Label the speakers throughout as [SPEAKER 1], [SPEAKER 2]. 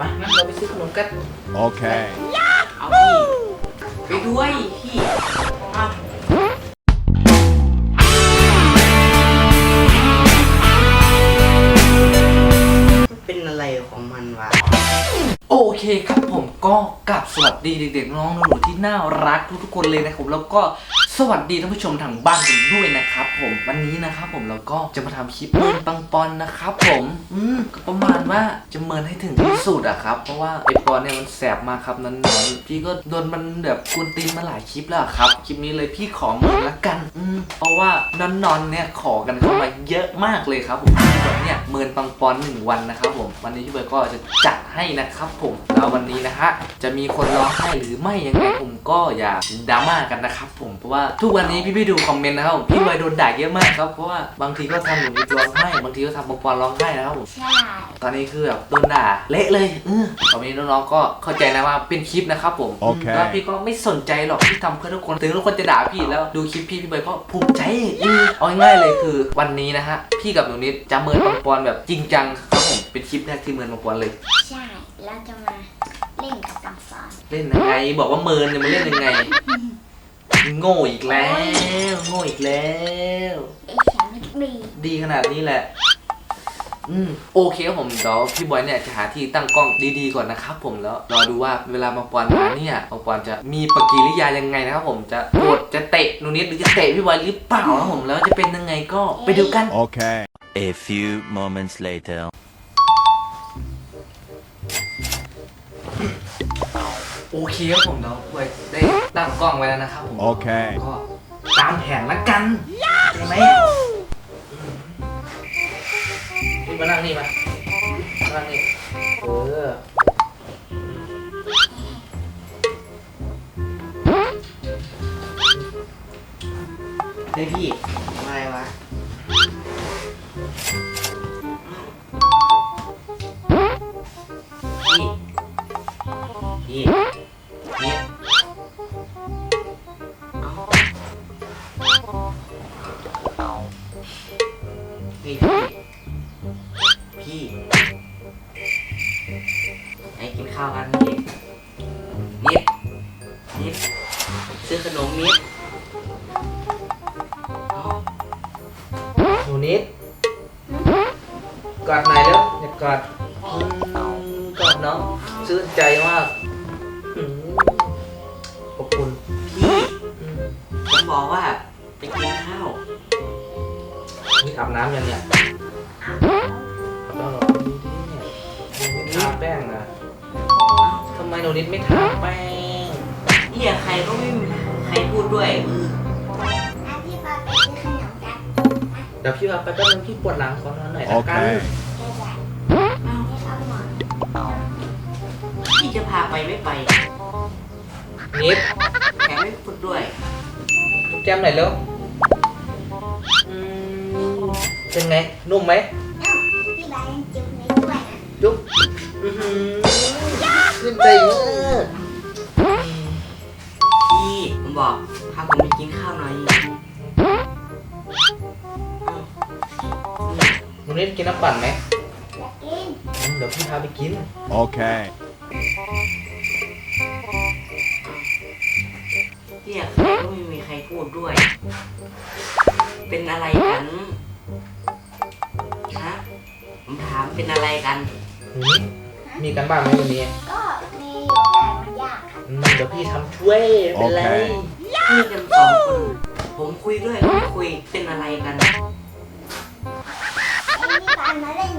[SPEAKER 1] ไปงั้นเราไปซื้อขนมกัน
[SPEAKER 2] Okay.
[SPEAKER 3] เอาพี่ไปด้วยพี่อะเป็นอะไรของมันวะ
[SPEAKER 1] โอเคครับผมก็กลับสวัสดีเด็กๆน้องๆหนูๆที่น่ารักทุกๆคนเลยนะครับแล้วก็สวัสดีท่านผู้ชมทางบ้านกันด้วยนะครับ ผมวันนี้นะครับ ผมเราก็จะมาทำคลิปเมินปังปอนนะครับ ผมอืมก็ประมาณว่าจะเมินให้ถึงที่สุดอะครับ เพราะว่าไอปอนเนี่ยมันแสบมากครับนั้นนอนพี่ก็โดนมันแบบกวนตีนมาหลายคลิปแล้วครับ คลิปนี้เลยพี่ขอเมินละกัน อืมเพราะว่านอนนอนๆเนี่ยขอกันเข้ามาเยอะมากเลยครับ ผมที่แบบเนี่ยเมินปังปอนหนึ่งวันนะครับผมวันนี้พี่เบิร์ดก็จะจัดให้นะครับ ผมแล้ววันนี้นะฮะจะมีคนร้องไห้หรือไม่ยังไงผมก็อย่าดราม่ากันนะครับ ผมเพราะว่าทุกวันนี้พี่พี่ๆดูคอมเมนต์นะครับผมพี่เบิร์ดโดนด่าเยอะมากครับเพราะว่าบางทีก็ทำหนูนิดร้องไห้บางทีก็ทำปังปอนร้องไห้นะครับผม
[SPEAKER 4] ใช่
[SPEAKER 1] ตอนนี้คือแบบโดนด่าเละเลยเออตอนนี้น้องๆก็เข้าใจนะว่าเป็นคลิปนะครับผม
[SPEAKER 2] โอเค
[SPEAKER 1] แล้วพี่ก็ไม่สนใจหรอกที่ทำเพื่อทุกคนถึงทุกคนจะด่าพี่แล้วดูคลิปพี่พี่เบิร์ดก็ภูมิใจเออเอาง่ายๆเลยคือวันนี้นะฮะพี่กับหนูนิดจะเมินปังปอนแบบจริงจังครับผมเป็นคลิปแรกที่เมินปังปอนเลย
[SPEAKER 4] ใช่ เราจะมาเล่นกับปังฟอน
[SPEAKER 1] เล่นยังไงบอกว่าเมินเนี่ยมันเล่นยังไง โง่อีกแล้ว โง่อีกแล้ว
[SPEAKER 4] เอแขนไม่ดี
[SPEAKER 1] ดีขนาดนี้แหละ อืมโอเคครับผมเดี๋ยวพี่บอยเนี่ยจะหาที่ตั้งกล้องดีๆก่อนนะครับผมแล้วรอดูว่าเวลามาปอนมาเนี่ยมาปอนจะมีปฏิกิริยายังไงนะครับผมจะโกรธจะเตะหนูนิดหรือจะเตะพี่บอยหรือเปล่านะครับผมแล้วจะเป็นยังไงก็ไปดูกัน
[SPEAKER 2] Okay.
[SPEAKER 5] A few moments later.
[SPEAKER 1] โอเคครับผมเดี๋ยวพี่บอยได้ ตั้งกล้องไว้แล้วนะครับผม
[SPEAKER 2] Okay.
[SPEAKER 1] ก็ตามแผนละกันใช่ไหมพี่มานั่งนี่มามานั่งนี่เออ
[SPEAKER 3] เฮ้ยพี่อะไรวะพี่พี่พี่ นูนิด
[SPEAKER 1] กอดหน่อยเร็วอยากกอดอืมกอดน้องชื่นใจมากอืมขอบคุณ
[SPEAKER 3] พี่
[SPEAKER 1] อืม
[SPEAKER 3] ผมบอกว่าไปกินข้าว
[SPEAKER 1] นี่อาบน้ำยังเนี่ยอาบแล้วเหรอดูดิเนี่ยหนูนิดทาแป้งนะทำไมหนูนิดไม่ทาแป้ง
[SPEAKER 3] เนี่ยใครก็ไม่มีใครพูดด้วยเอ
[SPEAKER 1] เดี๋ยวพี่พาไปแป๊บนึงพี่ปวดหลังขอนอนหน่อยละกัน
[SPEAKER 2] Okay.
[SPEAKER 4] เดี๋ยวจะเอาให้เอาหมอน
[SPEAKER 3] พี่จะพาไปไม่ไป
[SPEAKER 1] นิด
[SPEAKER 3] แกไม่พูดด้วย
[SPEAKER 1] แก้มหน่อยเร็วอืมเป็นไง นุ่มไหม
[SPEAKER 4] เอ้าพี่บายังจุ๊บในด้วยนะ
[SPEAKER 1] จุ๊บอื้อหือขึ้นใจมาก
[SPEAKER 3] พี่ผมบอกพาผมไปกินข้าวหน่อย
[SPEAKER 1] หนูนิดกินน้ำปั่นไหม
[SPEAKER 4] อยากกิน
[SPEAKER 1] อืมเดี๋ยวพี่พาไปกิน
[SPEAKER 2] Okay.
[SPEAKER 3] เนี่ยใครก็ไม่มีใครพูดด้วย เป็นอะไรกันฮะผมถามเป็นอะไรกัน
[SPEAKER 1] หนูนิดมีกันบ้านไหมวันนี้
[SPEAKER 4] ก็มีอยู่แต่มันยากครับ
[SPEAKER 1] อืมเดี๋ยวพี่ทำช่วยไม่เป็นไร
[SPEAKER 2] โอเค
[SPEAKER 3] นี่กันสองคน ผมคุยด้วยก็ไม่คุย เป็น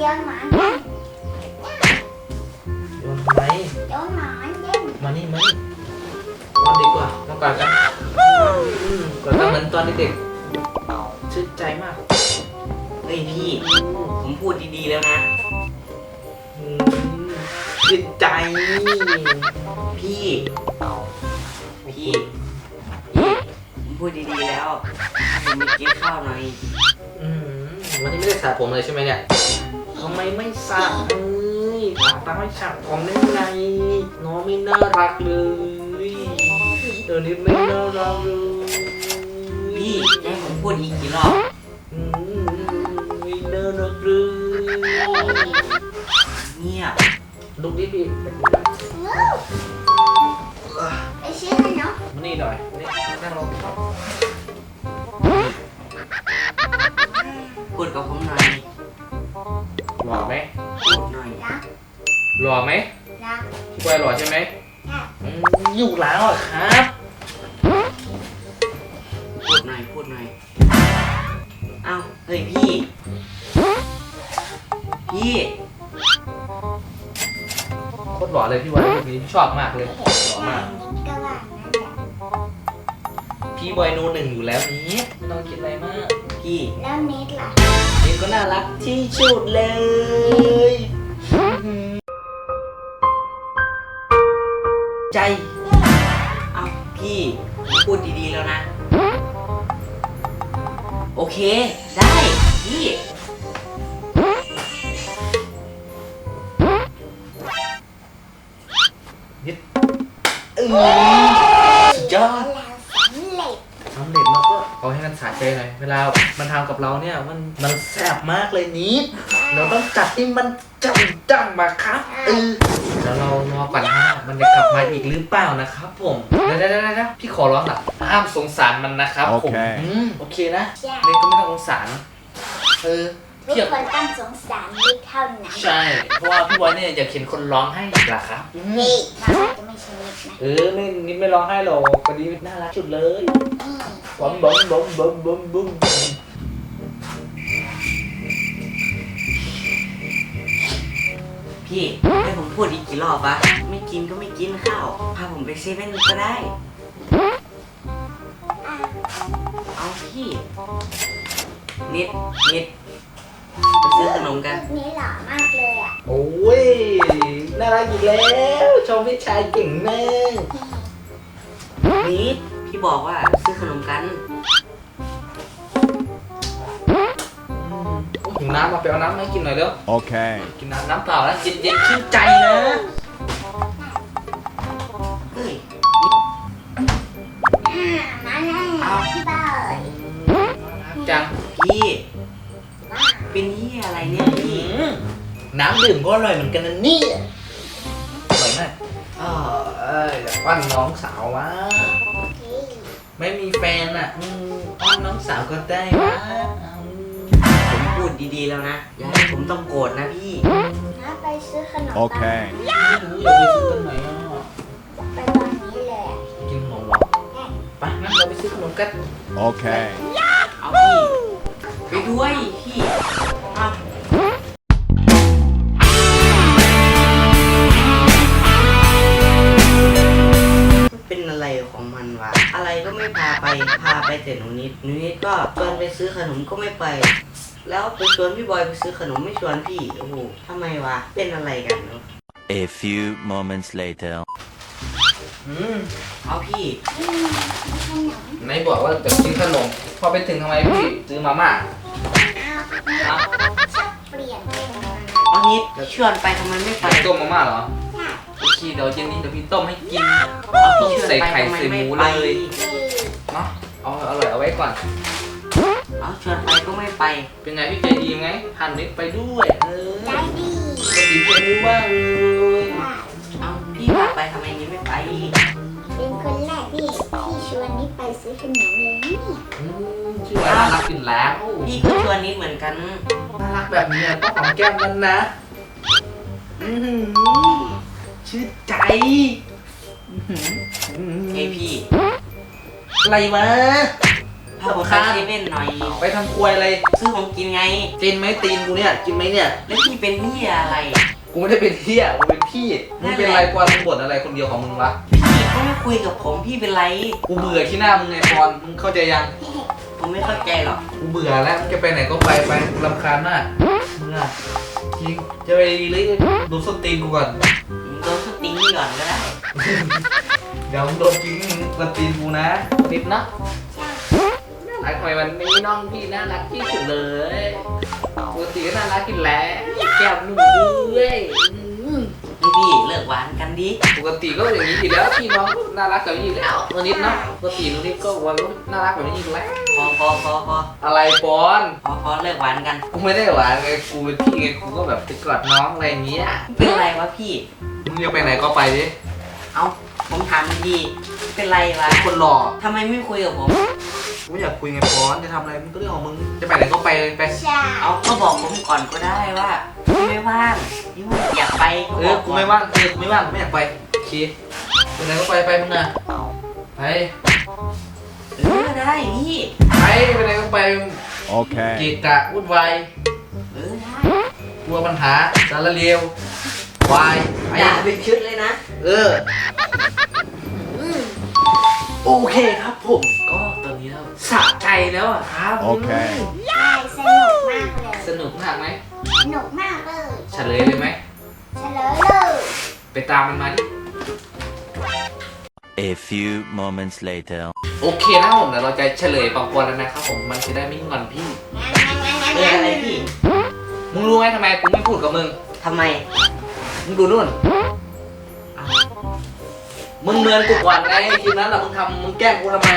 [SPEAKER 4] โยนหมอนกัน
[SPEAKER 1] โยนทำไม
[SPEAKER 4] โยนหมอนเล่น
[SPEAKER 1] มานี่มานี่นอนดีกว่ามาก่อนกันอืมก่อนกันเหมือนตอนเด็กๆชื่นใจมาก
[SPEAKER 3] เฮ้ยพี่ ผมพูดดีๆแล้วนะ
[SPEAKER 1] อืมชื่นใจ
[SPEAKER 3] พี่ พี่พี่ผมพูดดีๆแล้วให้ผมไปกินข้าวหน่อย
[SPEAKER 1] อืมวันนี้ไม่ได้สระผมเลยใช่ไหมเนี่ย ทำไมไม่สระเอ้ยตาตาไม่สระผมได้ไงน้องไม่น่ารักเลยเดี๋ยวนี้ไม่น่ารักเลย
[SPEAKER 3] พี่จะให้ผมพูดอีกกี่รอบ
[SPEAKER 1] อืมไม่น่ารักเลย
[SPEAKER 3] เงียบ
[SPEAKER 1] ลุกดิพี่
[SPEAKER 4] ไปซื้อขนม
[SPEAKER 1] มานี่หน่อยนี่นั่งลง อไหม
[SPEAKER 4] รัก
[SPEAKER 1] พี่บอยหล่อใช่ไหม
[SPEAKER 4] ค่ะ
[SPEAKER 1] อืมอยู่หลังเหรอครับ
[SPEAKER 3] พูดหน่อยพูดหน่อยเอ้าเฮ้ยพี่ พี่
[SPEAKER 1] โคตรหล่อเลยพี่บอยคนนี้ชอบมากเลยหล่อมาก
[SPEAKER 4] ก็ว่านั่นแหละ
[SPEAKER 1] พี่บอยโนหนึ่งอยู่แล้วนี้ไม่ต้องคิดอะไรมาก
[SPEAKER 3] พี่
[SPEAKER 4] แล้วนิดล่ะ
[SPEAKER 3] นี่ก็น่ารักที่สุดเลย
[SPEAKER 1] ใจ
[SPEAKER 3] เอ้าพี่ผมพูดดีๆแล้วนะ โอเค ได้พี่
[SPEAKER 1] เออสุดยอด
[SPEAKER 4] แล้วสำเร็จ
[SPEAKER 1] สำเร็จเราก็เอาให้มันสะใจหน่อย เวลา มันทำกับเราเนี่ย มัน มันแซ่บมากเลยนิด เราต้องจัดให้มันจังจังมาครับเออ แล้วเรารอก่อนนะมันจะกลับมาอีกหรือเปล่านะครับผมเดี๋ยวเดี๋ยวเดี๋ยวเดี๋ยวพี่ขอร้องละห้ามสงสารมันนะครับผม
[SPEAKER 5] โอเค
[SPEAKER 1] อืมโอเคนะ
[SPEAKER 4] ใช่
[SPEAKER 1] เล็กก็ไม่ต้องสงสารเออ
[SPEAKER 4] ทุก
[SPEAKER 1] เพียบ
[SPEAKER 4] คนต้องสงสารนิดเท่านั้น
[SPEAKER 1] ใช่เพราะว่าพี่บอยเนี่ยอยากเห็นคนร้องไห้อีกล่ะครับอืม
[SPEAKER 4] นี่เราจะไม่ใช่นิดนะ
[SPEAKER 1] เออไม่นิดไม่ร้องไห้หรอกวันนี้น่ารักสุดเลย
[SPEAKER 4] นี่
[SPEAKER 1] บอมบอมบอมบอมบอมบอม
[SPEAKER 3] พี่ให้ผมพูดอีกกี่รอบปะไม่กินก็ไม่กินข้าวพาผมไปเซเว่นก็ได้
[SPEAKER 4] อะ
[SPEAKER 3] เอาพี่ นิดนิดไปซื้อขนมกัน
[SPEAKER 4] ลูกนี้หล่อมากเลยอะ
[SPEAKER 1] โอ้ย น่ารักอีกแล้วชมพี่ชายเก่งมาก
[SPEAKER 3] นิดพี่บอกว่าซื้อขนมกัน
[SPEAKER 1] ถึงน้ำมาไปเอาน้ำมาให้กินหน่อยเร็ว
[SPEAKER 5] Okay.
[SPEAKER 1] กินน้ำน้ำเปล่านะเย็นเย็นชื่นใจนะ
[SPEAKER 3] เฮ้ย
[SPEAKER 4] อ่ามาแล้วพี่บอย
[SPEAKER 1] จัง
[SPEAKER 3] พี่
[SPEAKER 4] ว้า
[SPEAKER 3] เป็นที่อะไรเนี่ยพี่
[SPEAKER 1] อืมน้ำดื่มก็อร่อยเหมือนกันนะเนี่ยอร่อยมากอ๋อเอ้ยอยากปั้นน้องสาววะ
[SPEAKER 4] โอเค
[SPEAKER 1] ไม่มีแฟนอะอืมปั้นน้องสาวก็ได้วะอืม
[SPEAKER 3] ผมพู ดดีๆแล้วนะ อย่าให้ผมต้องโกรธนะพี่
[SPEAKER 4] งั้นไปซื้อขนม
[SPEAKER 5] โอเค
[SPEAKER 1] ไม่รู้อยากไปซื้อกันไหนอะ
[SPEAKER 4] ไปตอนนี้เลยอะ
[SPEAKER 1] กินขนมเหรอไปงั้นเราไปซื้อขนมกัน
[SPEAKER 5] Okay.
[SPEAKER 3] เอาพี่ไปด้วยพี่เอาเป็นอะไรของมันวะ อะไรก็ไม่พาไป พาไปแต่หนูนิดหนูนิดก็ชวนไปซื้อขนมก็ไม่ไป แล้วไปชวนพี่บอยไปซื้อขนมไม่ชวนพี่ โอ้โหทำไมวะ เป็นอะไรกันเนาะ
[SPEAKER 5] A few moments later.
[SPEAKER 1] อืม
[SPEAKER 3] เอาพี่
[SPEAKER 4] อืมมีขนม
[SPEAKER 1] ไหนบอกว่าจะกินขนม พอไปถึงทำไมพี่ซื้อมาม่า
[SPEAKER 4] เอาชอบเปลี่ยนเป็นอะไร
[SPEAKER 3] เอานิดชวนไปทำไมไม่ไป
[SPEAKER 1] ต้มมาม่าเหรอ
[SPEAKER 4] ใช่
[SPEAKER 1] โอเคเดี๋ยวเย็นนี้เดี๋ยวพี่ต้มให้กิน
[SPEAKER 3] เอา
[SPEAKER 1] ต้ม
[SPEAKER 3] พี่ชวน
[SPEAKER 1] ใส่
[SPEAKER 3] ไป
[SPEAKER 1] ไข่
[SPEAKER 3] ทำไม
[SPEAKER 1] ใส่ห
[SPEAKER 3] ไม่
[SPEAKER 1] มู
[SPEAKER 3] ไป
[SPEAKER 1] เลย
[SPEAKER 4] นี่
[SPEAKER 1] เนาะเอาอร่อยเอาไว้ก่อน
[SPEAKER 3] เอาชวนไปก็ ไม่ไป
[SPEAKER 1] เป็นไงพี่ใจดีไงหันนิดไปด้วยเออ
[SPEAKER 4] ใจดี
[SPEAKER 1] ก็ดีใจรู้บ้างเลย
[SPEAKER 4] ว่า
[SPEAKER 3] เอาพี่พาไปทำไมนี้ไม่ไป
[SPEAKER 4] เป็นคนแรกที่ที่ชวนนิดไปซื้อขนมเลยเนี่ย
[SPEAKER 1] อืมชื่อว่าน่ารักกินแล้ว
[SPEAKER 3] พี่ก็ชวนนิดเหมือนกัน
[SPEAKER 1] น่ารักแบบนี้ต้องหอมแก้มกันนะอื้อหือชื่นใจอื้อหือ
[SPEAKER 3] เฮ้ยพี่
[SPEAKER 1] อะไรวะ
[SPEAKER 3] พาผมไปเซเว่นหน่อย
[SPEAKER 1] ไปทำครัวอะไร
[SPEAKER 3] ซื้อของกินไง
[SPEAKER 1] กินไหมตีนกูเนี่ย กินไหมเนี่ย
[SPEAKER 3] แล้วพี่เป็นนี่อะไร
[SPEAKER 1] กูไม่ได้เป็นเที่ยกูเป็นพี่ มึงเป็นอะไรกวนมึงบ่นอะไรคนเดียวของมึงวะ
[SPEAKER 3] พี่ก็ไม่คุยกับผมพี่เป็นไร
[SPEAKER 1] กูเบื่อขี้หน้ามึงไงปอนมึงเข้าใจยัง
[SPEAKER 3] ผมไม่เข้าใจหรอก
[SPEAKER 1] กูเบื่อแล้วมึงจะไปไหนก็ไปไปกูรำคาญมากมึงอะจริง จะไปดีเลยดูส้นตีนกูก่อน
[SPEAKER 3] ผมโดนสติงนี่ก่อนก็ได้
[SPEAKER 1] เดี๋ยวมึงโดนจริงส้นตีนกูนะนิดนะ
[SPEAKER 4] ใช่
[SPEAKER 1] รักทำไมวันนี้น้องพี่น่ารักที่สุดเลยปกติก็น่ารักกินแล้วแก้มนุ่มด้วยอืม
[SPEAKER 3] นี่พี่เลิกกหวานกันดิ
[SPEAKER 1] ปกติก็อย่างนี้อยู่แล้วพี่น้องก็น่ารักแบบนี้อยู่แล้วนุนิดเนาะปกตินุนิดก็วันก็น่ารักแบบนี้อยู่แล้ว
[SPEAKER 3] พอพอพอพอ
[SPEAKER 1] อะไรปอน
[SPEAKER 3] พอพอเลิกหวานกัน
[SPEAKER 1] กูไม่ได้หวานไงกูเป็นพี่ไงกูก็แบบไปกอดน้องอะไรอย่างเงี้ย
[SPEAKER 3] เป็นไรวะพี่
[SPEAKER 1] มึงจะไปไหนก็ไปดิ
[SPEAKER 3] เอาผมถามดีเป็นไรวะ
[SPEAKER 1] คนหล่อ
[SPEAKER 3] ทำไมไม่คุยกับผม
[SPEAKER 1] กูไม่อยากคุยไงปอนจะทำอะไรมันก็เรื่องของมึงจะไปไหนก็ไปเลยไป
[SPEAKER 4] ใช่
[SPEAKER 3] เอาก็บอกผมก่อนก็ได้ว่าพี่ไม่ว่างพี่ไม่อยากไป
[SPEAKER 1] เออกูไม่ว่างเออกูไม่ว่างกูไม่อยากไปโอเคไปไหนก็ไปไปมึงอะไป
[SPEAKER 3] เออได้พี่
[SPEAKER 1] ไปไปไหนก็ไปเก
[SPEAKER 5] Okay. ะ
[SPEAKER 1] กะวุ่นวาย
[SPEAKER 3] เออได้
[SPEAKER 1] กลัวปัญหาสารเลววายไป
[SPEAKER 3] ด่าเป็นชุดเลยนะ
[SPEAKER 1] เออ โอเคครับผม ก็ตอนนี้เราสะใจแล้วอะครับ
[SPEAKER 5] โอเค
[SPEAKER 4] ใช่สนุกมากเลย
[SPEAKER 1] สนุกมากไหม
[SPEAKER 4] สนุกมากเลย
[SPEAKER 1] เฉลยเลยไหม
[SPEAKER 4] เฉลยเลย
[SPEAKER 1] ไปตามมันมาดิ
[SPEAKER 5] A few moments later.
[SPEAKER 1] โอเคนะครับผมเดี๋ยวเราจะเฉลยปังปอนแล้วนะครับผมมันจะได้ไม่งอนพี่
[SPEAKER 3] เอออะไรพี่
[SPEAKER 1] มึงรู้ไหมทำไมกูไม่พูดกับมึง
[SPEAKER 3] ทำไม
[SPEAKER 1] มึงดูนู่น มึงเมินกูก่อนไงคลิปนั้นแหละมึงทำมึงแกล้งกูทำไม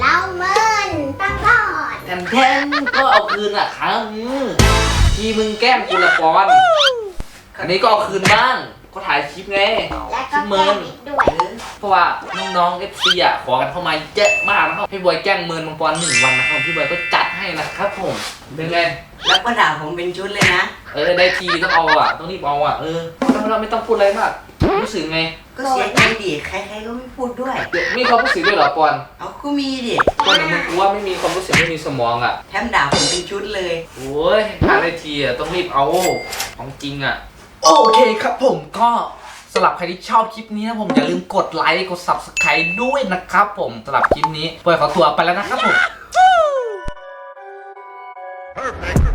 [SPEAKER 4] เราเมินตั้งรอด
[SPEAKER 1] แทนแทนก็เอาคืนอะครั้งทีมึงแกล้งกูละปอนอันนี้ก็เอาคืนบ้างก็ถ่ายคลิปไง
[SPEAKER 4] และก็แกล้งอีกด้วย
[SPEAKER 1] เพราะว่าน้องๆเอฟซีอะขอกันเข้ามาเยอะมากนะครับพี่บอยแกล้งเมินมังปอนหนึ่งวันนะครับพี่บอยก็จัดให้นะครับผมเป็นไง
[SPEAKER 3] แล้วก็ด่าผมเป็นชุดเลยนะ
[SPEAKER 1] เออได้ทีต้องเอาอะต้องรีบเอาอะเออเราเราไม่ต้องพูดอะไรมาก รู้สึกไง
[SPEAKER 3] ก็เสียใจดิใครๆก็ไม่พูดด้วย
[SPEAKER 1] เดี๋ยวมีความรู้สึกด้วยเหรอปอน
[SPEAKER 3] เอาก็มีดิ
[SPEAKER 1] ปอนอย่างมึงกูว่าไม่มีความรู้สึกไม่มีสมองอะ
[SPEAKER 3] แถมด่าผมเป็นชุดเลย
[SPEAKER 1] โอ้ยหาได้ทีอะต้องรีบเอาของจริงอะ โอเคครับผมก็สำหรับใครที่ชอบคลิปนี้นะผมอย่าลืมกดไลค์กด subscribe ด้วยนะครับผมสำหรับคลิปนี้ปล่อยขอตัวไปแล้วนะครับผม
[SPEAKER 5] Perfect.